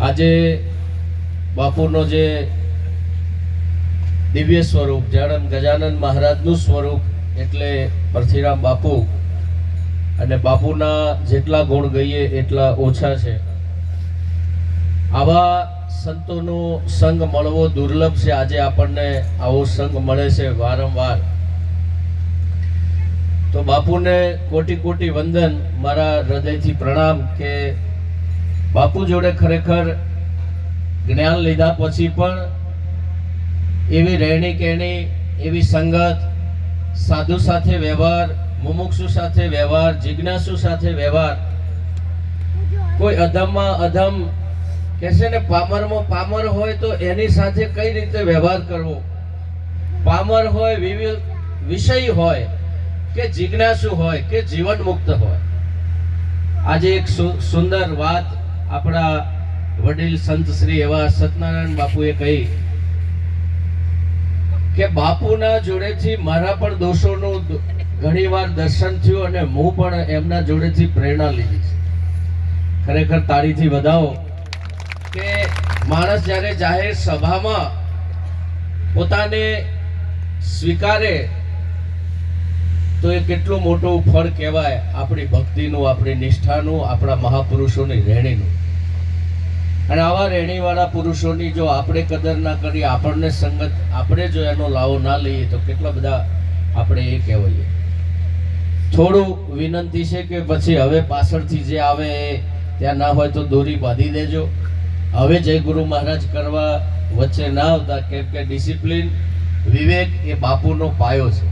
આજે બાપુનો જે દિવ્ય સ્વરૂપ જણમ ગજાનંદ મહારાજનું સ્વરૂપ એટલે પરથીરામ બાપુ. અને બાપુના જેટલા ગુણ ગઈએ એટલા ઓછા છે. આવા સંતોનો સંગ મળવો દુર્લભ છે. આજે આપણને આવો સંગ મળે છે વારંવાર. તો બાપુને કોટી કોટી વંદન. મારા હૃદયથી પ્રણામ કે બાપુ જોડે ખરેખર જ્ઞાન લીધા પછી પણ એવી રહેણી કહેણી, એવી સંગત, સાધુ સાથે વ્યવહાર, મુમુક્ષુ સાથે વ્યવહાર, જિજ્ઞાસુ સાથે વ્યવહાર, કોઈ અધમમાં અધમ કહેશે ને પામરમાં પામર હોય તો એની સાથે કઈ રીતે વ્યવહાર કરવો? પામર હોય, વિવિધ વિષય હોય, કે જિજ્ઞાસુ હોય, કે જીવન મુક્ત હોય. આજે એક સુંદર વાત આપણા વડીલ સંત શ્રી એવા સત્યનારાયણ બાપુએ કહી કે બાપુના જોડેથી મારા પણ દોષોનું ઘણીવાર દર્શન થયું અને હું પણ એમના જોડેથી પ્રેરણા લીધી છે. ખરેખર તાળીથી વધાવો કે માણસ જ્યારે જાહેર સભામાં પોતાને સ્વીકારે તો એ કેટલું મોટું ફળ કહેવાય આપણી ભક્તિનું, આપણી નિષ્ઠાનું, આપણા મહાપુરુષોની રહેણીનું. અને આવા રહેણીવાળા પુરુષોની જો આપણે કદર ના કરી, આપણને સંગત, આપણે જો એનો લાવો ના લઈએ, તો કેટલા બધા આપણે એ કહેવાઈએ. થોડું વિનંતી છે કે પછી હવે પાછળથી જે આવે ત્યાં ના હોય તો દોરી બાંધી દેજો. હવે જય ગુરુ મહારાજ કરવા વચ્ચે ના આવતા, કેમ કે ડિસિપ્લિન, વિવેક એ બાપુનો પાયો છે.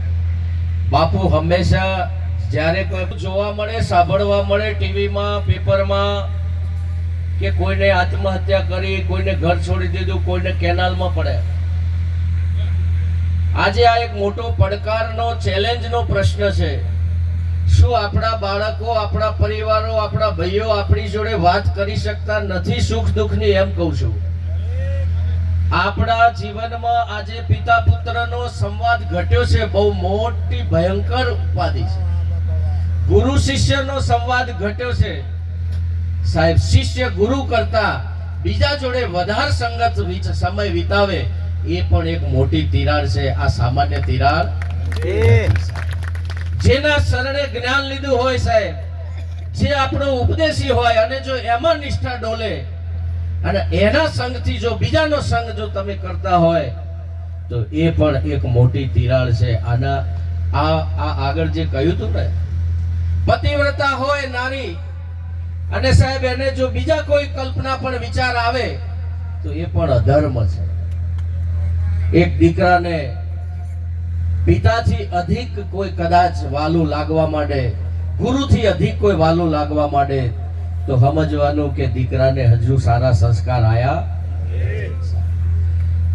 બાપુ હંમેશા જ્યારે કોઈ જોવા મળે, સાંભળવા મળે, ટીવીમાં, પેપરમાં કે કોઈને આત્મહત્યા કરી, કોઈને ઘર છોડી દીધું, કોઈને કેનાલમાં પડ્યા. આજે આ એક મોટો પડકારનો, ચેલેન્જનો પ્રશ્ન છે. શું આપણા બાળકો, આપણા પરિવારો, આપણા ભાઈઓ આપણી જોડે વાત કરી શકતા નથી સુખ દુઃખની એમ કહું છું. આપણા જીવનમાં આજે પિતા પુત્રનો સંવાદ ઘટ્યો છે, બહુ મોટી ભયંકર ઉપાધિ છે. ગુરુ શિષ્યનો સંવાદ ઘટ્યો છે. સાહેબ શિષ્ય ગુરુ કરતા બીજા જોડે વધારે સંગત સમય વિતાવે એ પણ એક મોટી તિરાડ છે આ સામાન્ય તિરાડ. જેના શરણે જ્ઞાન લીધું હોય સાહેબ જે આપણો ઉપદેશી હોય અને જો એમાં નિષ્ઠા ડોલે અને એના સંગથી જો બીજાનો સંગ જો તમે કરતા હોય તો એ પણ એક મોટી તિરાડ છે. આના આ આ આગળ જે કહ્યું હતું ને પતિવ્રતા હોય નારી અને સાહેબ, એને જો બીજા કોઈ કલ્પના પણ વિચાર આવે, તો એ પણ અધર્મ છે. એક દીકરાને પિતાથી અધિક કોઈ કદાચ વાલું લાગવા માંડે, ગુરુથી અધિક કોઈ વાલું લાગવા માંડે, તો સમજવાનું કે દીકરાને હજુ સારા સંસ્કાર આયા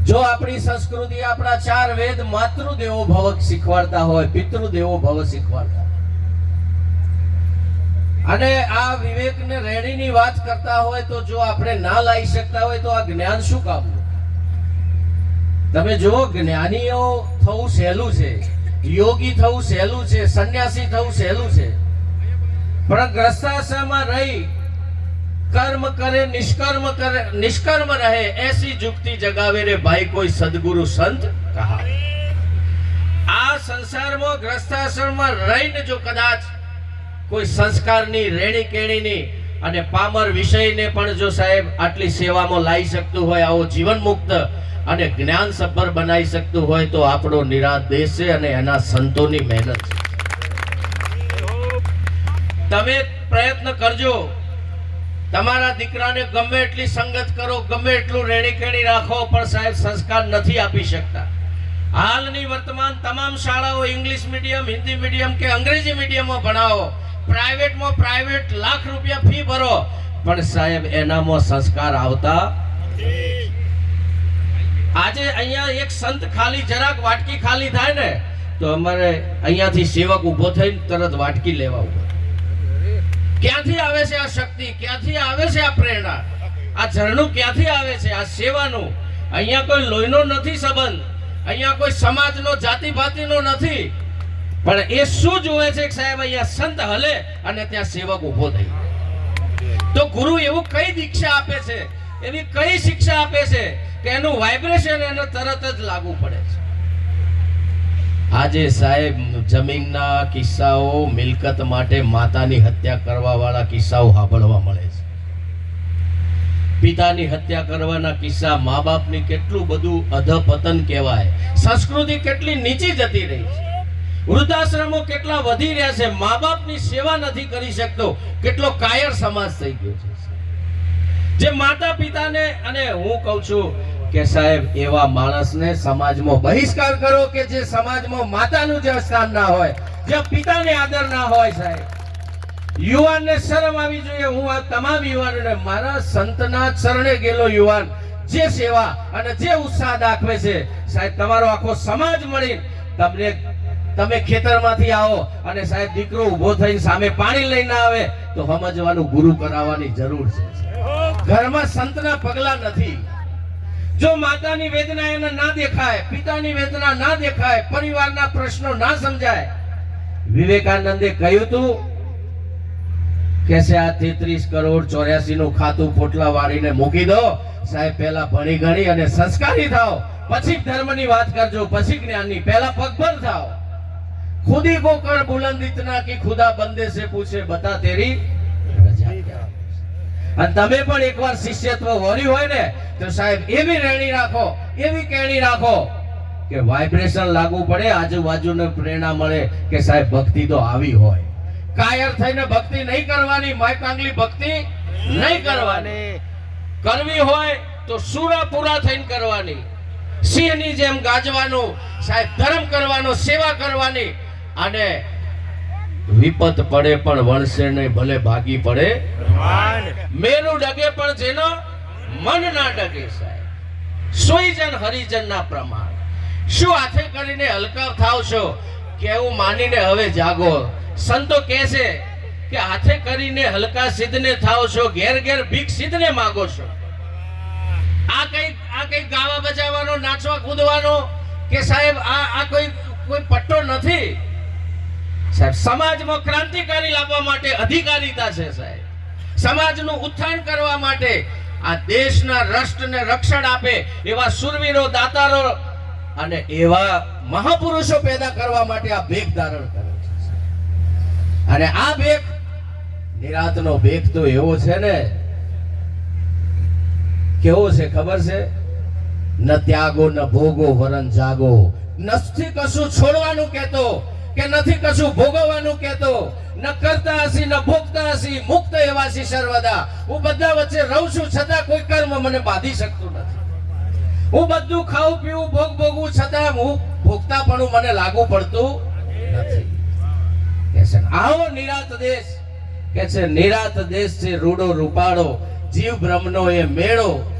જો આપણી સંસ્કૃતિ આપણા ચાર વેદ માતૃદેવો ભવ શીખવાડતા હોય, પિતૃદેવો ભવ શીખવાડતા અને આ વિવેક ને રેણીની વાત કરતા હોય તો જો આપણે ના લાવી શકતા હોય તો આ જ્ઞાન શું કામનું તમે જો જ્ઞાનીઓ થવું સહેલું છે, યોગી થવું સહેલું છે, સંન્યાસી થવું સહેલું છે, પણ ગ્રસ્તાશ્રમમાં રહી કર્મ કરે, નિષ્કર્મ કરે, નિષ્કર્મ રહે, એસી જુક્તિ જગાવે રે, ભાઈ, કોઈ સદગુરુ સંત કહા. આ સંસારમાં ગ્રસ્તાશ્રમમાં રહીને જો કદાચ કોઈ સંસ્કારની રેણી કેણીની અને પામર વિષયને પણ જો સાહેબ આટલી સેવામાં લાવી શકતું હોય, આવો જીવન મુક્ત અને જ્ઞાન સભર બનાવી શકતું હોય, તો આપણો નિરાશ દેશ છે અને એના સંતોની મહેનત છે. તમે પ્રયત્ન કરજો. તમારા દીકરાને ગમે એટલી સંગત કરો, ગમે એટલું રેણી કેણી રાખો, પણ સાહેબ સંસ્કાર નથી આપી શકતા. હાલની વર્તમાન તમામ શાળાઓ ઇંગ્લિશ મીડિયમ હિન્દી મીડિયમ કે અંગ્રેજી મીડિયમમાં ભણાવો. પ્રાઇવેટમાં પ્રાઇવેટ લાખ રૂપિયા ફી ભરો. પણ સાહેબ, એનામાં સંસ્કાર આવતા આજે અહીંયા એક સંત ખાલી, જરાક વાટકી ખાલી થાય ને, તો અમારે અહીંયાથી સેવક ઊભો થઈને તરત વાટકી લેવા ઊભો ક્યાંથી આવે છે આ શક્તિ? ક્યાંથી આવે છે આ પ્રેરણા? આ ઝરણું ક્યાંથી આવે છે? આ સેવાનું? અહીંયા કોઈ લોહીનો નથી સંબંધ. અહીંયા કોઈ સમાજનો જાતિ ભાતિનો નથી. પણ એ શું જોવે છે સાહેબ, અહીંયા સંત હલે અને ત્યાં સેવક ઊભો થઈ તો ગુરુ એવું કઈ દીક્ષા આપે છે? એવી કઈ શિક્ષા આપે છે કે એનું વાઇબ્રેશન એને તરત જ લાગુ પડે છે? આજે સાહેબ, જમીનના કિસ્સાઓ મિલકત માટે માતાની હત્યા કરવા વાળા કિસ્સાઓ સાંભળવા મળે છે. પિતાની હત્યા કરવાના કિસ્સા, મા બાપની કેટલું બધું અધપતન કહેવાય. સંસ્કૃતિ કેટલી નીચી જતી રહી છે. વૃદ્ધાશ્રમો કેટલા વધી રહ્યા છે મા બાપની સેવા નથી કરી શકતો. કેટલો કાયર સમાજ થઈ ગયો છે જે માતા પિતાને અને હું કહું છું કે સાહેબ, એવા માણસને સમાજમાં બહિષ્કાર કરો કે જે સમાજમાં માતાનું જે સ્થાન ના હોય, જે પિતાને આદર ના હોય, સાહેબ. યુવાનને શરમ આવી જોઈએ. હું આ તમામ યુવાનોને, મારા સંતના ચરણે ગયેલો યુવાન, જે સેવા અને જે ઉત્સાહ દાખવે છે, સાહેબ, તમારો આખો સમાજ મળી તમને તમે ખેતરમાંથી આવો અને સાહેબ દીકરો ઊભો થઈને સામે પાણી લઈને આવે, તો સમજવાનું ગુરુ કરાવવાની જરૂર છે. ઘરમાં સંતના પગલા નથી. જો માતાની વેદના એને ના દેખાય, પિતાની વેદના ના દેખાય, પરિવારના પ્રશ્નો ના સમજાય, વિવેકાનંદે કહ્યું તું કે છે, આ તેત્રીસ કરોડ ચોર્યાસી નું ખાતું પોટલા વાળીને મૂકી દો. સાહેબ, પહેલા ભણી ગણી અને સંસ્કારી થાઓ. પછી ધર્મની વાત કરજો, પછી જ્ઞાનની. પહેલા પગભર થાઓ. ખુદી કો કર બુલંદ ઇતના કે ખુદા બંદે से તેરી રજા ક્યા અને તમે પણ એકવાર શિષ્યત્વ વર્યું હોય ને, તો સાહેબ એવી રેણી રાખો, એવી કેણી રાખો કે વાઇબ્રેશન લાગુ પડે, આજુબાજુને પ્રેરણા મળે કે સાહેબ ભક્તિ તો આવી હોય. કાયર થઈને ભક્તિ નહીં કરવાની, માય કાંગલી ભક્તિ નહીં કરવાની. કરવી હોય તો સુરા પૂરા થઈને કરવાની. સિંહની જેમ ગાજવાનું, સાહેબ ધર્મ કરવાનો, સેવા કરવાની. અને વિપત પડે પણ વળશે નહીં ભલે ભાગી પડે. મેરું ડગે પણ જેનો મન ના ડગે સાહેબ. સોઈજન હરિજન ના પ્રમાણ. શું હાથે કરીને હલકા થાવ છો? કે એવું માનીને હવે જાગો. સંતો કહે છે કે હાથે કરીને હલકા સિદ્ધને થાવ છો ઘેર ઘેર ભીખ સિદ્ધને માગો છો. આ કઈ આ કઈ ગાવા બજાવવાનો નાચવા કૂદવાનો કે સાહેબ આ આ કોઈ કોઈ પટ્ટો નથી? સાહેબ, સમાજમાં ક્રાંતિકારી લાવવા માટે અધિકારીતા છે, સાહેબ. સમાજનું ઉત્થાન કરવા માટે આ દેશના રાષ્ટ્રને રક્ષણ આપે એવા સુરવીરો, દાતારો અને એવા મહાપુરુષો પેદા કરવા માટે આ ભેગ ધારણ કરે છે અને આ ભેગ નિરાતનો ભેગ તો એવો છે ને, કેવો છે ખબર છે? ન ત્યાગો, ન ભોગો, વરન જાગો. નથી કશું છોડવાનું કહેતો કે નથી કશું ભોગવવાનું કેતો ન કરતા હસી ન ભોગતા હસી મુક્ત એવા છે સર્વદા. હું બધા વચ્ચે રહું છું, છતાં કોઈ કર્મ મને બાંધી શકતું નથી. હું બધું ખાઉં, પીવું, ભોગ ભોગવું, છતાં હું ભોગતા પણ મને લાગુ પડતું નથી. કે છે આવો નિરાત દેશ. કે છે, નિરાત દેશ છે રૂડો રૂપાળો, જીવ બ્રહ્મનો એ મેળો.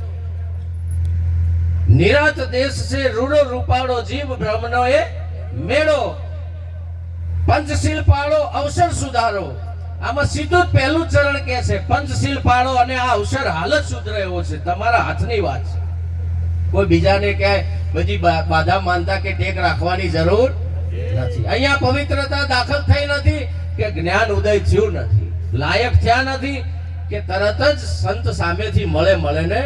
નિરાત દેશ છે રૂડો રૂપાળો, જીવ બ્રહ્મનો એ મેળો. પંચશીલ પાળો અવસર સુધારો. આમાં સીધું પહેલું ચરણ કે છે, પંચશીલ પાળો અને આ અવસર હાલ જ સુધરે એવો છે. તમારા હાથની વાત છે. કોઈ બીજાને કે બધી બાધા માનતા કે ટેક રાખવાની જરૂર નથી. અહીંયા પવિત્રતા દાખલ થઈ નથી કે જ્ઞાન ઉદય થયું નથી. લાયક થયા નથી કે તરત જ સંત સામેથી મળે મળે ને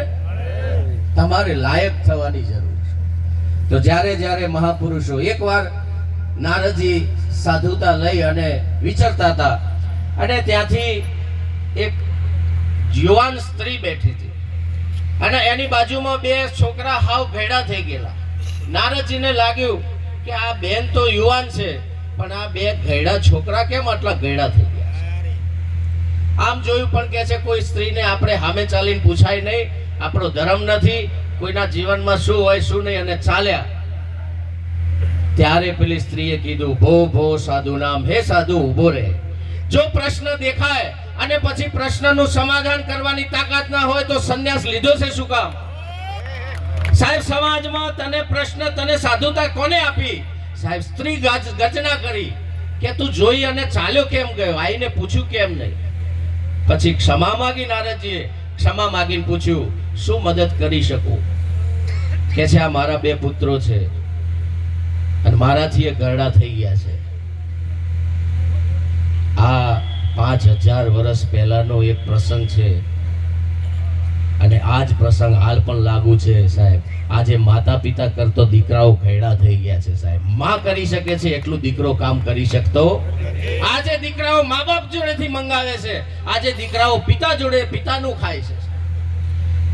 તમારે લાયક થવાની જરૂર છે. તો જ્યારે જ્યારે મહાપુરુષો એકવાર નારદજી સાધુતા લઈ અને વિચરતા હતા. અને ત્યાંથી એક યુવાન સ્ત્રી બેઠી હતી. અને એની બાજુમાં બે છોકરા હાવ ભેડા થઈ ગયેલા. નારદજીને લાગ્યું કે આ બેન તો યુવાન છે, પણ આ બે ઘેડા છોકરા કેમ આટલા ઘેડા થઈ ગયા છે? આમ જોયું પણ કે છે, કોઈ સ્ત્રીને આપણે સામે ચાલીને પૂછાય નહીં. આપણો ધર્મ નથી. કોઈના જીવનમાં શું હોય, શું નહીં, અને ચાલ્યા. ત્યારે પેલી સ્ત્રીએ કીધું, ભો ભો, સાધુ નામ, હે સાધુ, ઊભો રહે. જો પ્રશ્ન દેખાય અને પછી પ્રશ્નનું સમાધાન કરવાની તાકાત ના હોય તો સંન્યાસ લીધો છે શું કામ? સાહેબ, સમાજમાં તને પ્રશ્ન, તને સાધુતા કોને આપી? સાહેબ, સ્ત્રી ગર્જના કરી કે તું જોઈ અને ચાલ્યો કેમ ગયો? આઈને પૂછ્યું કેમ નહીં? પછી ક્ષમા માગી નારદજીએ, ક્ષમા માગીને પૂછ્યું, શું મદદ કરી શકું? કે છે, આ મારા બે પુત્રો છે. અને મારાથી એ ગરડા થઈ ગયા છે. આ પાંચ હજાર વર્ષ પહેલાનો એક પ્રસંગ છે. અને આ જ પ્રસંગ હાલ પણ લાગુ છે, સાહેબ. આજે માતા પિતા કરતો દીકરાઓ ઘેડા થઈ ગયા છે, સાહેબ. માં કરી શકે છે, એટલું દીકરો કામ કરી શકતો આજે દીકરાઓ મા બાપ જોડેથી મંગાવે છે. આજે દીકરાઓ પિતા જોડે પિતાનું ખાય છે.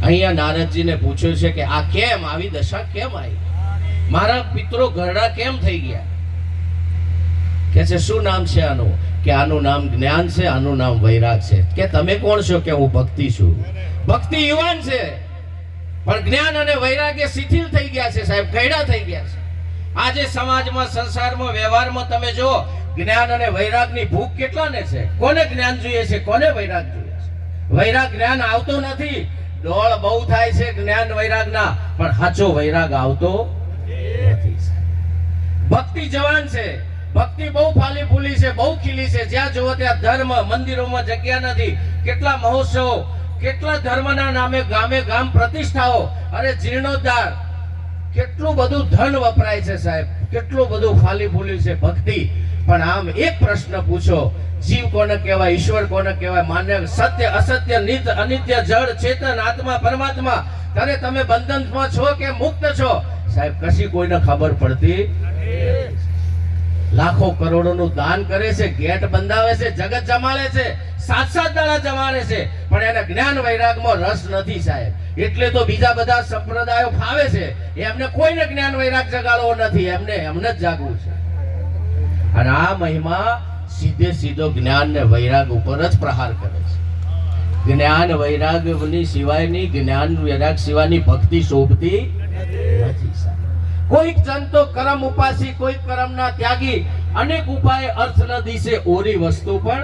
અહીંયા નારદજીને પૂછ્યું છે કે આ કેમ? આવી દશા કેમ આવી? મારા પિત્રો ઘરડા કેમ થઈ ગયા? કે છે, શું નામ છે આનું? કે આનું નામ જ્ઞાન છે, આનું નામ વૈરાગ છે. કે તમે કોણ છો કે હું ભક્તિ છું? ભક્તિ યુવાન છે, પણ જ્ઞાન અને વૈરાગ્ય શિથિલ થઈ ગયા છે સાહેબ, કૈડા થઈ ગયા છે. આજે સમાજમાં, સંસારમાં, વ્યવહારમાં તમે જો જ્ઞાન અને વૈરાગની ભૂખ કેટલાને છે? કોને જ્ઞાન જોઈએ છે? કોને વૈરાગ જોઈએ છે? વૈરાગ જ્ઞાન આવતો નથી. ડોળ બહુ થાય છે જ્ઞાન વૈરાગના, પણ સાચો વૈરાગ આવતો. ભક્તિ જવાન છે. ભક્તિ બહુ ફાલી ફૂલી છે, બહુ ખીલી છે. જ્યાં જુઓ ત્યાં ધર્મ, મંદિરોમાં જગ્યા નથી. કેટલા મહોત્સવો, કેટલા ધર્મના નામે ગામે ગામ પ્રતિષ્ઠાઓ. અરે જીર્ણોદ્ધાર. કેટલું બધું ધન વપરાય છે સાહેબ. કેટલું બધું ફાલી ફૂલી છે ભક્તિ. પણ આમ એક પ્રશ્ન પૂછો. જીવ કોને કહેવાય, ઈશ્વર કોને કહેવાય, માન્ય સત્ય, અસત્ય, નિત, અનિત્ય, જળ, ચેતન, આત્મા, પરમાત્મા. ત્યારે તમે બંધનમાં છો કે મુક્ત છો? સાહેબ, કશી કોઈને ખબર પડતી? લાખો કરોડોનું દાન કરે છે, ગેટ બંધાવે છે, જગત જમાડે છે સાત સાત દાડા જમાડે છે, પણ એને જ્ઞાન વૈરાગમાં રસ નથી સાહેબ. એટલે તો બીજા બધા સંપ્રદાયો ફાવે છે. એમને કોઈને જ્ઞાન વૈરાગ જગાડવો નથી, એમને એમને જ જાગવું છે. અને આ મહિમા સીધે સીધો જ્ઞાન ને વૈરાગ ઉપર જ પ્રહાર કરે છે. જ્ઞાન વૈરાગની સિવાયની જ્ઞાન વૈરાગ સિવાયની ભક્તિ શોભતી નથી કોઈક જન તો કરમ ઉપાસી, કોઈક કરમના ત્યાગી, અનેક ઉપાય અર્થ ન દિશે, ઓરી વસ્તુ પણ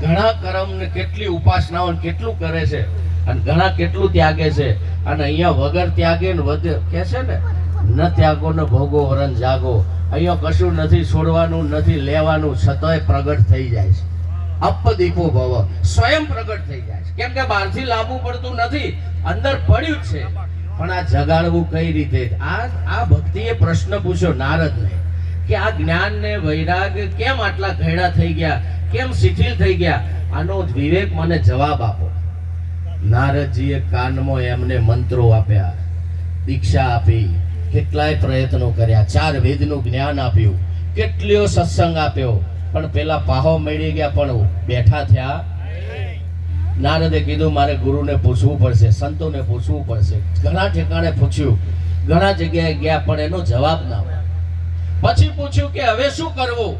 ઘણા કરમ ને કેટલી ઉપાસનાઓ કેટલું કરે છે અને ઘણા કેટલું ત્યાગે છે. અને અહીંયા વગર ત્યાગે ને વધે, કે છે ને? ન ત્યાગો, ને ભોગો વરણ જાગો. અહીંયા કશું નથી છોડવાનું, નથી લેવાનું, છતાંય પ્રગટ થઈ જાય છે. અપદીપો ભવ, સ્વયં પ્રગટ થઈ જાય છે. કેમ કે બહારથી લાવવું પડતું નથી, અંદર પડ્યું જ છે. પણ આ જગાડવું કઈ રીતે? આ આ ભક્તિએ પ્રશ્ન પૂછ્યો નારદને કે આ જ્ઞાન ને વૈરાગ કેમ આટલા ઘેડા થઈ ગયા? કેમ શિથિલ થઈ ગયા? આનો વિવેક મને જવાબ આપો. નારદજીએ કાનમાં એમને મંત્રો આપ્યા. દીક્ષા આપી. કેટલાય પ્રયત્નો કર્યા. ચાર વેદનું જ્ઞાન આપ્યું. કેટલો સત્સંગ આપ્યો? પણ પેલા પાહો મળી ગયા પણ બેઠા થયા નારદે કીધું, મારે ગુરુને પૂછવું પડશે, સંતોને પૂછવું પડશે. ઘણા ઠેકાણે પૂછ્યું. ઘણા જગ્યાએ ગયા પણ એનો જવાબ ના મળ્યો. પછી પૂછ્યું કે, હવે શું કરવું?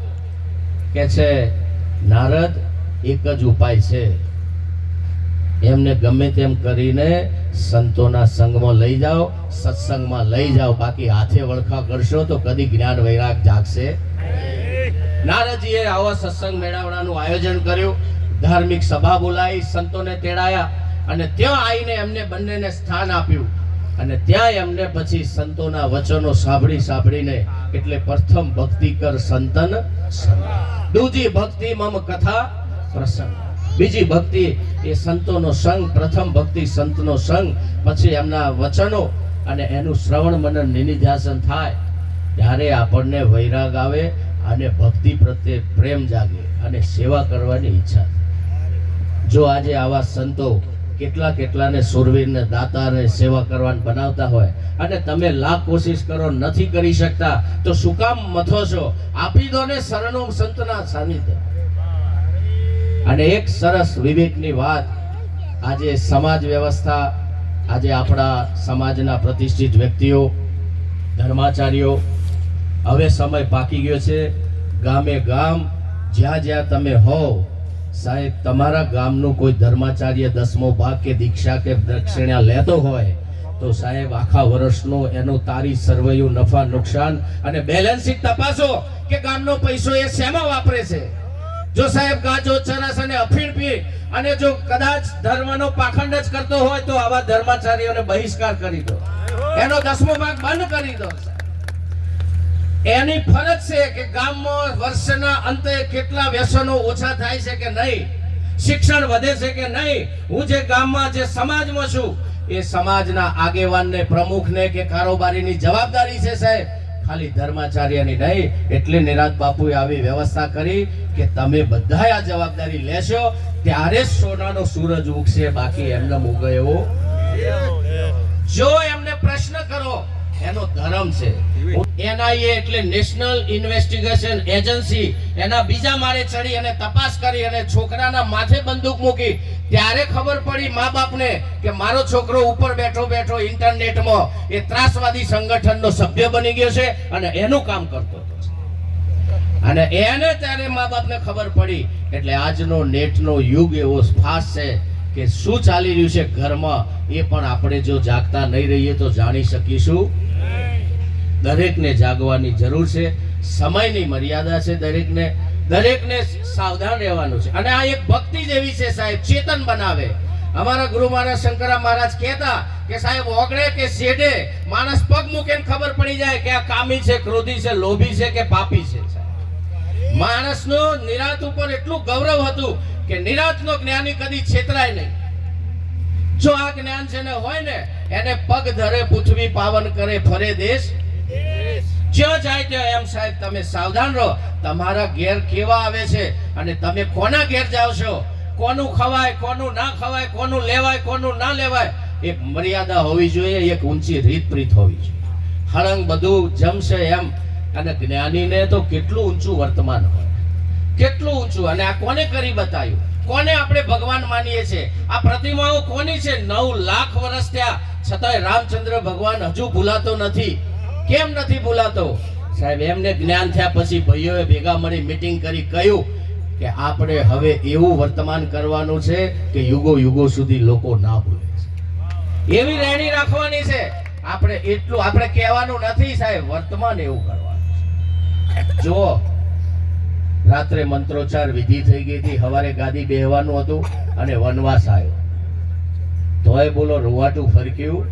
કે છે, નારદ, એક જ ઉપાય છે. એમને ગમે તેમ કરીને સંતોના સંગમાં લઈ જાઓ, સત્સંગમાં લઈ જાઓ. બાકી હાથે વળખા કરશો તો કદી જ્ઞાન વૈરાગ જાગશે નારદજીએ આવા સત્સંગ મેળાવડાનું આયોજન કર્યું. ધાર્મિક સભા બોલાવી, સંતોને તેડાયા અને ત્યાં આવીને એમને બંનેને સ્થાન આપ્યું. અને ત્યાં એમને પછી સંતોના વચનો સાંભળી સાંભળીને એટલે પ્રથમ ભક્તિ કર સંતન. દૂજી ભક્તિ મમ કથા પ્રસંગ. બીજી ભક્તિ એ સંતોનો સંગ, પ્રથમ ભક્તિ સંતનો સંગ, પછી એમના વચનો અને એનું શ્રવણ મનન નિનિધ્યાસન થાય. ત્યારે આપણને વૈરાગ આવે અને ભક્તિ પ્રત્યે પ્રેમ જાગે અને સેવા કરવાની ઈચ્છા. જો આજે આવા સંતો કેટલા કેટલાને સુરવીરને દાતાને સેવા કરવાની બનાવતા હોય અને તમે લાખ કોશિશ કરો, નથી કરી શકતા, તો શું કામ મથો છો? આપી દો ને શરણો સંતના સાનિધ્ય. અને એક સરસ વિવેકની વાત આજે સમાજ વ્યવસ્થા, આજે આપણા સમાજના પ્રતિષ્ઠિત વ્યક્તિઓ, ધર્માચાર્યો, હવે સમય પાકી ગયો છે. ગામે ગામ, જ્યાં જ્યાં તમે હોવ સાહેબ, તમારા ગામનું કોઈ ધર્માચાર્ય દસમો ભાગ કે દીક્ષા કે દક્ષિણા લેતો હોય, તો સાહેબ, આખા વર્ષનો એનો તારી સર્વૈયું નફા નુકસાન અને બેલેન્સ શીટ તપાસો કે ગામનો પૈસો એ શેમાં વાપરે છે? જો સાહેબ ગાજો ચરસ અને અફીણ પી અને જો કદાચ ધર્મનો પાખંડ જ કરતો હોય તો આવા ધર્માચાર્યોને બહિષ્કાર કરી દો. એનો દસમો ભાગ બંધ કરી દો એની ફરજ છે કે ગામમાં વર્ષના અંતે કેટલા વ્યસનો ઓછા થાય છે કે નહીં, શિક્ષણ વધે છે કે નહીં, હું જે ગામમાં જે સમાજમાં છું, એ સમાજના આગેવાનને, પ્રમુખને કે કારોબારીની જવાબદારી છે, સાહેબ. ખાલી ધર્માચાર્યની નહીં, એટલે નિરાત બાપુએ આવી વ્યવસ્થા કરી કે તમે બધા આ જવાબદારી લેશો, ત્યારે સોનાનો સૂરજ ઉગશે, બાકી એમને ઉગે એવો જો એમને પ્રશ્ન કરો એનો ધર્મ છે. એનઆઈએ એટલે નેશનલ ઇન્વેસ્ટિગેશન એજન્સી. એના બીજા માળે ચડી અને તપાસ કરી અને છોકરાના માથે બંદૂક મૂકી. ત્યારે ખબર પડી મા બાપને કે મારો છોકરો ઉપર બેઠો બેઠો ઇન્ટરનેટમાં એ ત્રાસવાદી સંગઠનનો સભ્ય બની ગયો છે અને એનું કામ કરતો હતો. અને એને ત્યારે મા બાપને ખબર પડી એટલે આજનો નેટનો યુગ એવો ફાસ્ટ છે કે શું ચાલી રહ્યું છે ઘરમાં એ પણ આપણે જો જાગતા નહીં રહીએ તો જાણી શકીશું. દરેકને જાગવાની જરૂર છે, સમયની મર્યાદા છે દરેકને દરેકને સાવધાન રહેવાનું છે. અને આ એક ભક્તિ જેવી છે સાહેબ, ચેતન બનાવે. અમારા ગુરુ મહારાજ શંકરા મહારાજ કહેતા કે સાહેબ, ઓગળે કે શેડે માણસ પગ મૂકે ખબર પડી જાય કે આ કામી છે, ક્રોધી છે, લોભી છે કે પાપી છે માણસનો નિરાત ઉપર એટલું ગૌરવ હતું કે નિરાતનો જ્ઞાની કદી છેતરાય નહીં. જો આ જ્ઞાન છે ને હોય ને, એને પગ ધરે, પૃથ્વી પાવન કરે, ફરે દેશ જ્યાં જાય ત્યાં એમ સાહેબ, તમે સાવધાન રહો. તમારા ઘેર કેવા આવે છે અને તમે કોના ઘેર જાઓ છો? કોનું ખવાય, કોનું ના ખવાય, કોનું લેવાય, કોનું ના લેવાય? એક મર્યાદા હોવી જોઈએ, એક ઊંચી રીત હોવી જોઈએ. હળંગ બધું જમશે એમ. અને જ્ઞાનીને તો કેટલું ઊંચું વર્તમાન હોય. કેટલું ઊંચું? અને આ કોને કરી બતાવ્યું? કોને આપણે ભગવાન માનીએ છીએ? આ પ્રતિમાઓ કોની છે? નવ લાખ વર્ષ થયા. છતાંય રામચંદ્ર ભગવાન હજુ ભૂલાતો નથી. કેમ નથી ભૂલાતો? સાહેબ, એમને જ્ઞાન થયા પછી ભાઈઓએ ભેગા મળી મીટિંગ કરી કહ્યું કે આપણે હવે એવું વર્તમાન કરવાનું છે કે યુગો યુગો સુધી લોકો ના ભૂલે એવી રહેણી રાખવાની છે. આપણે એટલું, આપણે કહેવાનું નથી સાહેબ, વર્તમાન એવું કરવાનું જો રાત્રે મંત્રોચ્ચાર વિધિ થઈ ગઈ હતી, હવારે ગાદી બેહવાનું હતું અને વનવાસ આવ્યો. તોય બોલો, રૂવાટું ફરક્યું.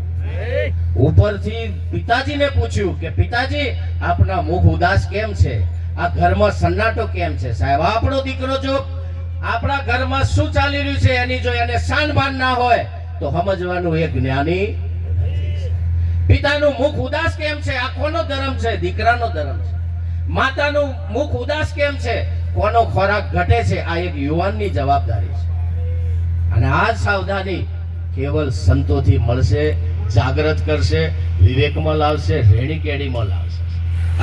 ઉપરથી પિતાજીને પૂછ્યું કે, પિતાજી, આપના મુખ ઉદાસ કેમ છે? આ ઘરમાં સન્નાટો કેમ છે? સાહેબ આપણો દીકરો જો આપણા ઘરમાં શું ચાલી રહ્યું છે એની જો એને શાન ભાન ના હોય, તો સમજવાનું એ જ્ઞાની પિતાનું મુખ ઉદાસ કેમ છે? આ કોનો ધર્મ છે? દીકરાનો ધર્મ છે. માતાનું મુખ ઉદાસ કેમ છે? કોનો ખોરાક ઘટે છે? આ એક યુવાનની જવાબદારી છે. અને આ સાવધાની કેવલ સંતોથી મળશે જાગૃત કરશે, વિવેકમાં લાવશે, રેણી કેડીમાં લાવશે.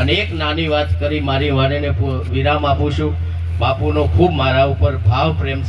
અને એક નાની વાત કરી, મારી વાણીને વિરામ આપું છું. બાપુનો ખૂબ મારા ઉપર ભાવ પ્રેમ